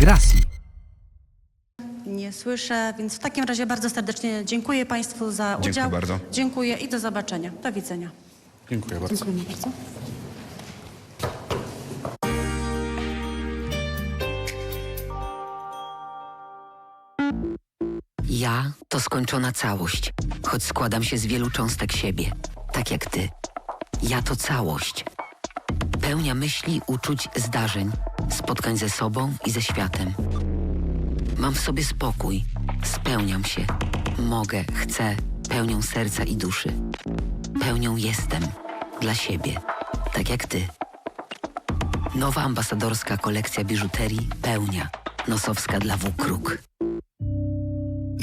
Grassi. Nie słyszę, więc w takim razie bardzo serdecznie dziękuję Państwu za Dziękuję udział. bardzo. Dziękuję i do zobaczenia. Do widzenia. Dziękuję bardzo. Dziękujemy bardzo. Ja to skończona całość, choć składam się z wielu cząstek siebie, tak jak ty. Ja to całość. Pełnia myśli, uczuć, zdarzeń, spotkań ze sobą i ze światem. Mam w sobie spokój, spełniam się, mogę, chcę, pełnią serca i duszy. Pełnią jestem dla siebie, tak jak ty. Nowa ambasadorska kolekcja biżuterii Pełnia, nosowska dla W-Kruk.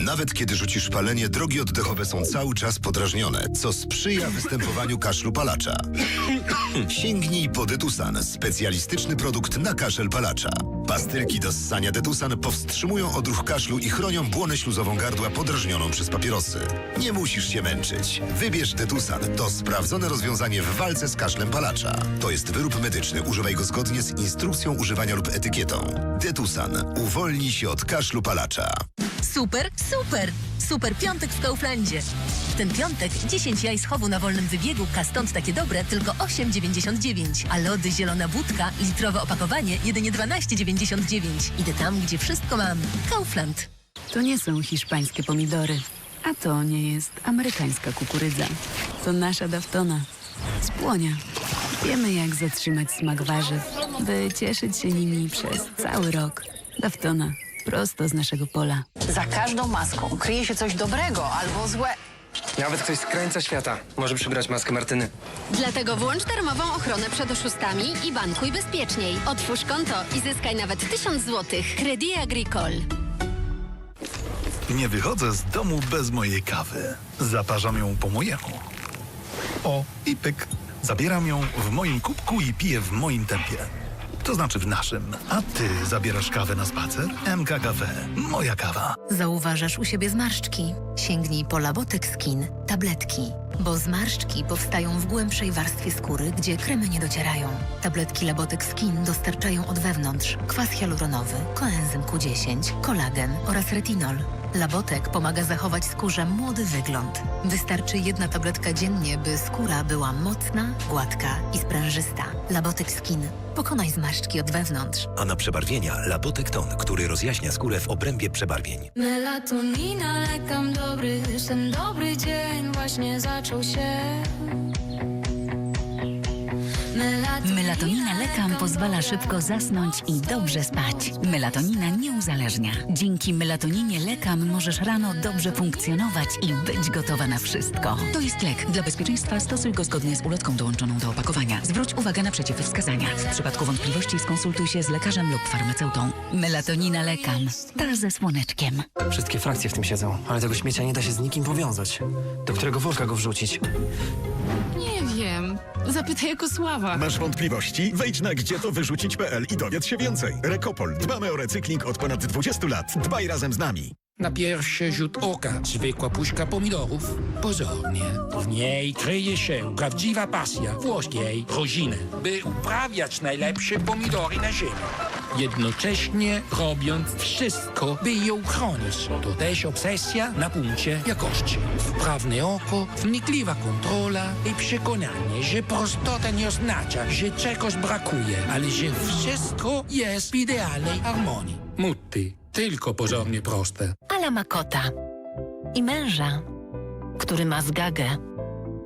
Nawet kiedy rzucisz palenie, drogi oddechowe są cały czas podrażnione, co sprzyja występowaniu kaszlu palacza. Sięgnij po Detusan, specjalistyczny produkt na kaszel palacza. Pastylki do ssania Detusan powstrzymują odruch kaszlu i chronią błonę śluzową gardła podrażnioną przez papierosy. Nie musisz się męczyć. Wybierz Detusan. To sprawdzone rozwiązanie w walce z kaszlem palacza. To jest wyrób medyczny. Używaj go zgodnie z instrukcją używania lub etykietą. Detusan. Uwolnij się od kaszlu palacza. Super, super! Super piątek w Kauflandzie. W ten piątek 10 jaj z chowu na wolnym wybiegu, a stąd takie dobre, tylko 8,99. A lody zielona budka litrowe opakowanie jedynie 12,99. Idę tam, gdzie wszystko mam. Kaufland. To nie są hiszpańskie pomidory, a to nie jest amerykańska kukurydza. To nasza daftona. Z płonia. Wiemy, jak zatrzymać smak warzyw, by cieszyć się nimi przez cały rok. Daftona. Prosto z naszego pola. Za każdą maską kryje się coś dobrego albo złe. Nawet ktoś z krańca świata może przybrać maskę Martyny. Dlatego włącz darmową ochronę przed oszustami i bankuj bezpieczniej. Otwórz konto i zyskaj nawet 1000 zł. Credit Agricole. Nie wychodzę z domu bez mojej kawy. Zaparzam ją po mojemu. O, i pyk. Zabieram ją w moim kubku i piję w moim tempie. To znaczy w naszym. A ty zabierasz kawę na spacer? MK Cafe. Moja kawa. Zauważasz u siebie zmarszczki? Sięgnij po Labotek Skin, tabletki. Bo zmarszczki powstają w głębszej warstwie skóry, gdzie kremy nie docierają. Tabletki Labotek Skin dostarczają od wewnątrz kwas hialuronowy, koenzym Q10, kolagen oraz retinol. Labotek pomaga zachować skórze młody wygląd. Wystarczy jedna tabletka dziennie, by skóra była mocna, gładka i sprężysta. Labotek Skin. Pokonaj zmarszczki od wewnątrz. A na przebarwienia Labotek Ton, który rozjaśnia skórę w obrębie przebarwień. Melatonina, lekam dobry, ten dobry dzień właśnie zaczął się. Melatonina lekam pozwala szybko zasnąć i dobrze spać. Melatonina nie uzależnia. Dzięki melatoninie lekam możesz rano dobrze funkcjonować i być gotowa na wszystko. To jest lek. Dla bezpieczeństwa stosuj go zgodnie z ulotką dołączoną do opakowania. Zwróć uwagę na przeciwwskazania. W przypadku wątpliwości skonsultuj się z lekarzem lub farmaceutą. Melatonina lekam. Ta ze słoneczkiem. Wszystkie frakcje w tym siedzą, ale tego śmiecia nie da się z nikim powiązać. Do którego worka go wrzucić? Zapytaj jako Sława. Masz wątpliwości? Wejdź na gdzie to wyrzucić.pl i dowiedz się więcej. Rekopol. Dbamy o recykling od ponad 20 lat. Dbaj razem z nami. Na pierwszy rzut oka zwykła puszka pomidorów. Pozornie. W niej kryje się prawdziwa pasja włoskiej rodziny, by uprawiać najlepsze pomidory na ziemi. Jednocześnie robiąc wszystko, by ją chronić. To też obsesja na punkcie jakości. Wprawne oko, wnikliwa kontrola i przekonanie, że prostota nie oznacza, że czegoś brakuje, ale że wszystko jest w idealnej harmonii. Mutti, tylko pozornie proste. Ala ma kota i męża, który ma zgagę.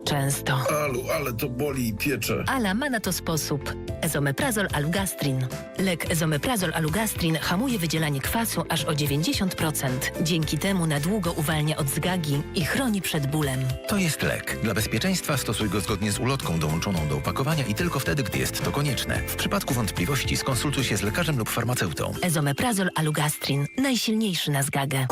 Często. Alu, ale to boli i piecze. Ala ma na to sposób. Ezomeprazol Alugastrin. Lek Ezomeprazol Alugastrin hamuje wydzielanie kwasu aż o 90%. Dzięki temu na długo uwalnia od zgagi i chroni przed bólem. To jest lek. Dla bezpieczeństwa stosuj go zgodnie z ulotką dołączoną do opakowania i tylko wtedy, gdy jest to konieczne. W przypadku wątpliwości skonsultuj się z lekarzem lub farmaceutą. Ezomeprazol Alugastrin. Najsilniejszy na zgagę.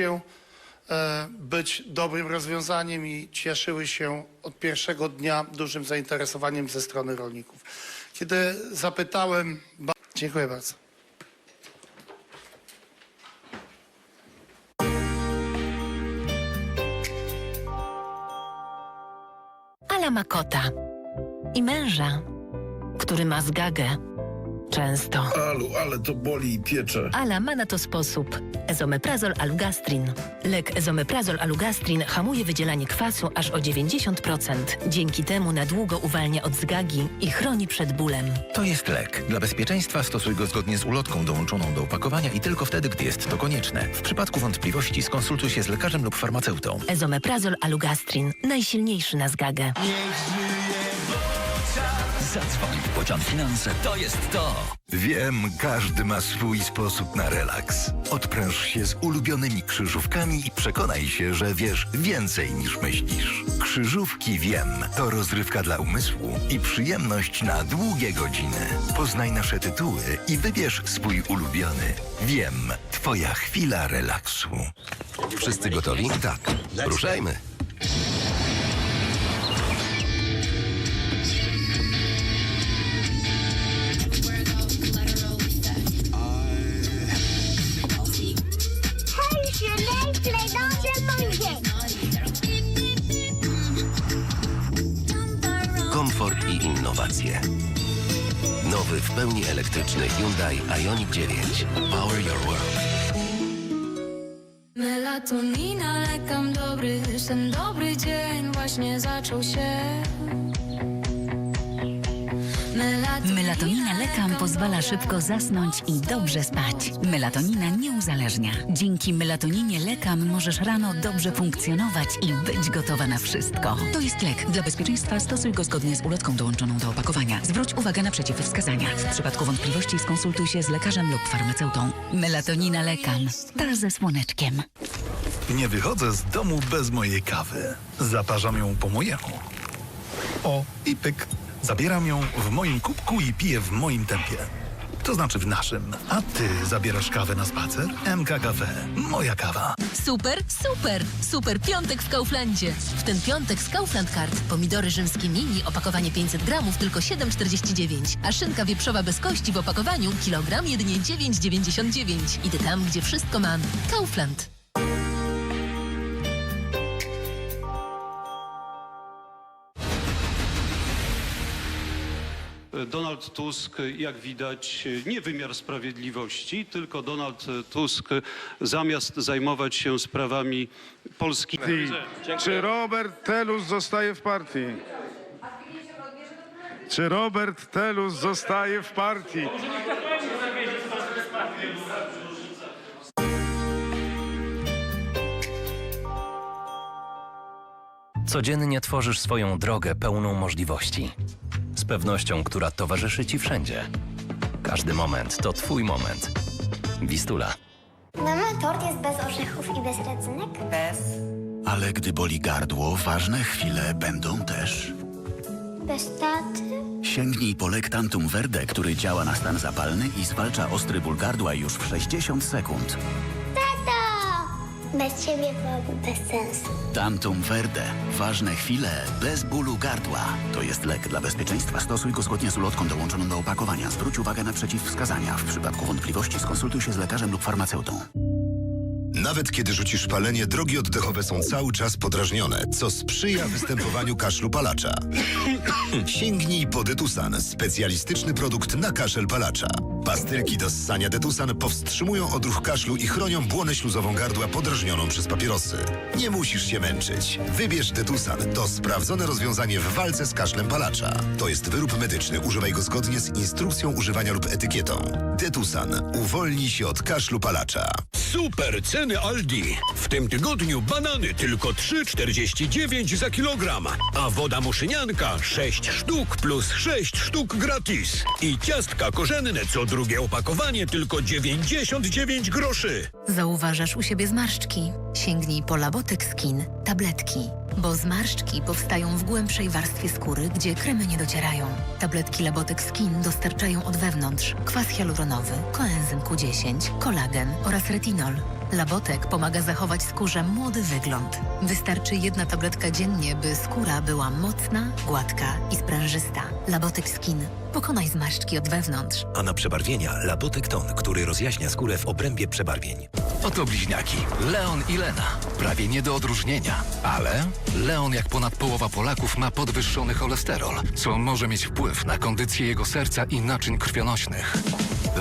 Się e, być dobrym rozwiązaniem i cieszyły się od pierwszego dnia dużym zainteresowaniem ze strony rolników. Kiedy zapytałem... Dziękuję bardzo. Ala ma kota i męża, który ma zgagę. Często. Alu, ale to boli i piecze. Ala ma na to sposób. Ezomeprazol alugastrin. Lek ezomeprazol alugastrin hamuje wydzielanie kwasu aż o 90%. Dzięki temu na długo uwalnia od zgagi i chroni przed bólem. To jest lek. Dla bezpieczeństwa stosuj go zgodnie z ulotką dołączoną do opakowania i tylko wtedy, gdy jest to konieczne. W przypadku wątpliwości skonsultuj się z lekarzem lub farmaceutą. Ezomeprazol alugastrin. Najsilniejszy na zgagę. Zadzwoń. Pociąg finanse to jest to. Wiem, każdy ma swój sposób na relaks. Odpręż się z ulubionymi krzyżówkami i przekonaj się, że wiesz więcej niż myślisz. Krzyżówki Wiem to rozrywka dla umysłu i przyjemność na długie godziny. Poznaj nasze tytuły i wybierz swój ulubiony. Wiem, twoja chwila relaksu. Wszyscy gotowi? Tak. Ruszajmy. Komfort i innowacje. Nowy w pełni elektryczny Hyundai Ioniq 9. Power your world. Melatonina, lekam dobry, ten dobry dzień właśnie zaczął się. Melatonina lekam pozwala szybko zasnąć i dobrze spać. Melatonina nie uzależnia. Dzięki melatoninie lekam możesz rano dobrze funkcjonować i być gotowa na wszystko. To jest lek. Dla bezpieczeństwa stosuj go zgodnie z ulotką dołączoną do opakowania. Zwróć uwagę na przeciwwskazania. W przypadku wątpliwości skonsultuj się z lekarzem lub farmaceutą. Melatonina lekam. Ta ze słoneczkiem. Nie wychodzę z domu bez mojej kawy. Zaparzam ją po mojemu. O, i pyk. Zabieram ją w moim kubku i piję w moim tempie. To znaczy w naszym. A ty zabierasz kawę na spacer? MK Cafe. Moja kawa. Super, super, super piątek w Kauflandzie. W ten piątek z Kaufland Card pomidory rzymskie mini, opakowanie 500 gramów, tylko 7,49. A szynka wieprzowa bez kości w opakowaniu, kilogram jedynie 9,99. Idę tam, gdzie wszystko mam. Kaufland. Donald Tusk, jak widać, nie wymiar sprawiedliwości, tylko Donald Tusk zamiast zajmować się sprawami Polski. Czy Robert Telus zostaje w partii? Czy Robert Telus zostaje w partii? Codziennie tworzysz swoją drogę pełną możliwości. Z pewnością, która towarzyszy ci wszędzie. Każdy moment to twój moment. Wistula. Mama, tort jest bez orzechów i bez redzynek? Ale gdy boli gardło, ważne chwile będą też. Bez taty? Sięgnij po lek Tantum Verde, który działa na stan zapalny i zwalcza ostry ból gardła już w 60 sekund. Bez ciebie byłoby bez sensu. Tantum Verde. Ważne chwile bez bólu gardła. To jest lek dla bezpieczeństwa. Stosuj go zgodnie z ulotką dołączoną do opakowania. Zwróć uwagę na przeciwwskazania. W przypadku wątpliwości skonsultuj się z lekarzem lub farmaceutą. Nawet kiedy rzucisz palenie, drogi oddechowe są cały czas podrażnione, co sprzyja występowaniu kaszlu palacza. Sięgnij po Detusan, specjalistyczny produkt na kaszel palacza. Pastylki do ssania Detusan powstrzymują odruch kaszlu i chronią błonę śluzową gardła podrażnioną przez papierosy. Nie musisz się męczyć. Wybierz Detusan. To sprawdzone rozwiązanie w walce z kaszlem palacza. To jest wyrób medyczny. Używaj go zgodnie z instrukcją używania lub etykietą. Detusan. Uwolnij się od kaszlu palacza. Super ceny Aldi. W tym tygodniu banany tylko 3,49 za kilogram, a woda muszynianka 6 sztuk plus 6 sztuk gratis. I ciastka korzenne co drugie opakowanie tylko 99 groszy. Zauważasz u siebie zmarszczki? Sięgnij po Labotek Skin, tabletki. Bo zmarszczki powstają w głębszej warstwie skóry, gdzie kremy nie docierają. Tabletki Labotek Skin dostarczają od wewnątrz kwas hialuronowy, koenzym Q10, kolagen oraz retinol. Labotek pomaga zachować skórze młody wygląd. Wystarczy jedna tabletka dziennie, by skóra była mocna, gładka i sprężysta. Labotek Skin. Pokonaj zmarszczki od wewnątrz. A na przebarwienia Labotek Ton, który rozjaśnia skórę w obrębie przebarwień. Oto bliźniaki. Leon i Lena. Prawie nie do odróżnienia. Ale Leon, jak ponad połowa Polaków, ma podwyższony cholesterol, co może mieć wpływ na kondycję jego serca i naczyń krwionośnych.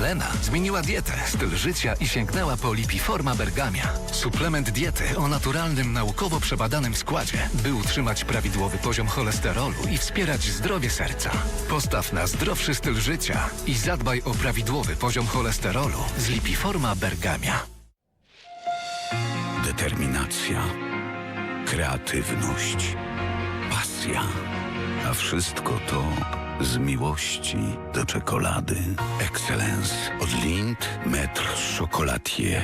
Lena zmieniła dietę, styl życia i sięgnęła po Lipiforma Bergamia. Suplement diety o naturalnym, naukowo przebadanym składzie, by utrzymać prawidłowy poziom cholesterolu i wspierać zdrowie serca. Postaw na zdrowszy styl życia i zadbaj o prawidłowy poziom cholesterolu z Lipiforma Bergamia. Determinacja, kreatywność, pasja. A wszystko to z miłości do czekolady. Excellence od Lindt, Metr Chocolatier.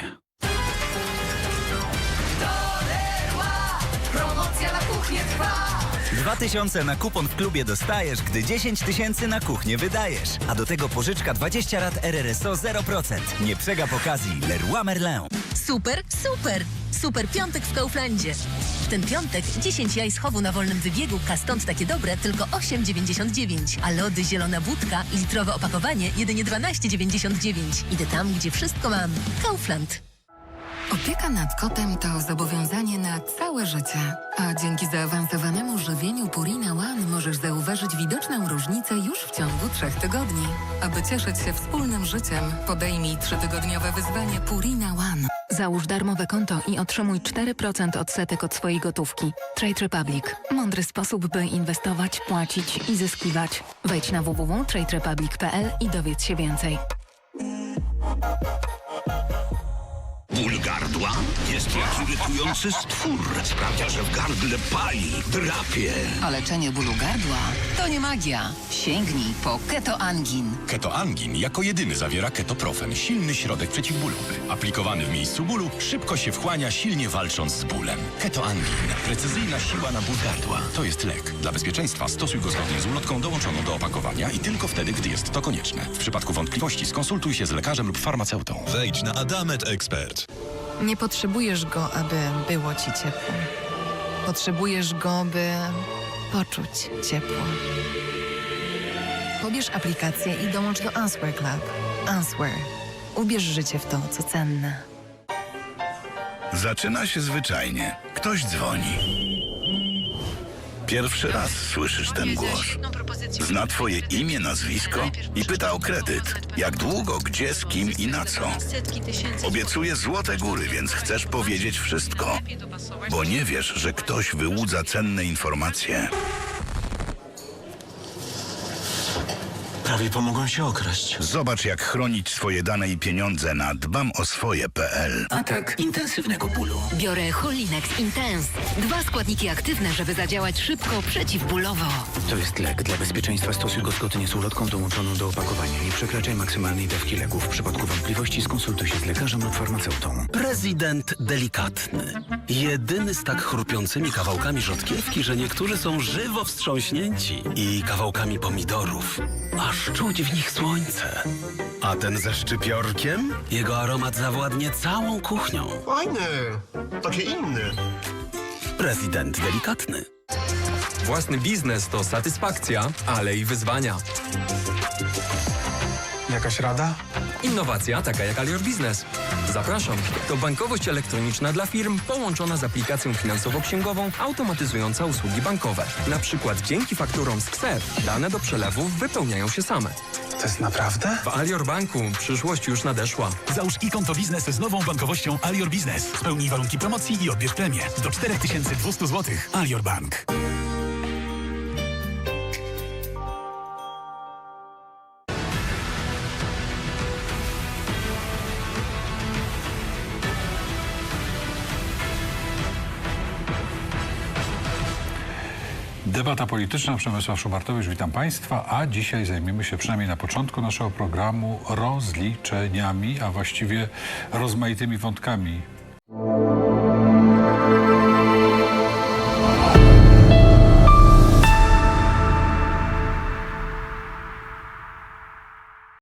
Promocja na kuchnię trwa 2000 na kupon w klubie dostajesz, gdy 10 tysięcy na kuchnię wydajesz. A do tego pożyczka 20 lat RRSO 0%. Nie przegap okazji. Leroy Merlin. Super, super! Super piątek w Kauflandzie. W ten piątek 10 jaj z chowu na wolnym wybiegu, a stąd takie dobre tylko 8,99. A lody zielona budka i litrowe opakowanie jedynie 12,99. Idę tam, gdzie wszystko mam. Kaufland. Opieka nad kotem to zobowiązanie na całe życie. A dzięki zaawansowanemu żywieniu Purina One możesz zauważyć widoczną różnicę już w ciągu trzech tygodni. Aby cieszyć się wspólnym życiem, podejmij trzytygodniowe wyzwanie Purina One. Załóż darmowe konto i otrzymuj 4% odsetek od swojej gotówki. Trade Republic. Mądry sposób, by inwestować, płacić i zyskiwać. Wejdź na www.traderepublic.pl i dowiedz się więcej. Ból gardła jest jak irytujący stwór. Sprawia, że w gardle pali, drapie. A leczenie bólu gardła to nie magia. Sięgnij po Keto Angin. Ketoangin jako jedyny zawiera ketoprofen, silny środek przeciwbólowy. Aplikowany w miejscu bólu, szybko się wchłania, silnie walcząc z bólem. Ketoangin. Precyzyjna siła na ból gardła. To jest lek. Dla bezpieczeństwa stosuj go zgodnie z ulotką dołączoną do opakowania i tylko wtedy, gdy jest to konieczne. W przypadku wątpliwości skonsultuj się z lekarzem lub farmaceutą. Wejdź na Adamet Expert. Nie potrzebujesz go, aby było ci ciepło. Potrzebujesz go, by poczuć ciepło. Pobierz aplikację i dołącz do Answer Club. Answer. Ubierz życie w to, co cenne. Zaczyna się zwyczajnie. Ktoś dzwoni. Pierwszy raz słyszysz ten głos. Zna twoje imię, nazwisko i pyta o kredyt. Jak długo, gdzie, z kim i na co. Obiecuje złote góry, więc chcesz powiedzieć wszystko. Bo nie wiesz, że ktoś wyłudza cenne informacje. Prawie pomogłem się okraść. Zobacz, jak chronić swoje dane i pieniądze na dbamoswoje.pl. Atak intensywnego bólu. Biorę Holinex Intense. Dwa składniki aktywne, żeby zadziałać szybko, przeciwbólowo. To jest lek. Dla bezpieczeństwa stosuj go zgodnie z ulotką dołączoną do opakowania. Nie przekraczaj maksymalnej dawki leków. W przypadku wątpliwości skonsultuj się z lekarzem lub farmaceutą. Prezydent delikatny. Jedyny z tak chrupiącymi kawałkami rzodkiewki, że niektórzy są żywo wstrząśnięci. I kawałkami pomidorów. Aż czuć w nich słońce. A ten ze szczypiorkiem? Jego aromat zawładnie całą kuchnią. Fajny. Takie inny. Prezydent delikatny. Własny biznes to satysfakcja, ale i wyzwania. Jakaś rada? Innowacja taka jak Alior Biznes. Zapraszam. To bankowość elektroniczna dla firm połączona z aplikacją finansowo-księgową automatyzująca usługi bankowe. Na przykład dzięki fakturom z KSEF dane do przelewów wypełniają się same. To jest naprawdę? W Alior Banku przyszłość już nadeszła. Załóż i-konto biznes z nową bankowością Alior Biznes. Spełnij warunki promocji i odbierz premię. Do 4200 zł. Alior Bank. Debata polityczna, Przemysław Szubartowicz, witam Państwa, a dzisiaj zajmiemy się przynajmniej na początku naszego programu rozliczeniami, a właściwie rozmaitymi wątkami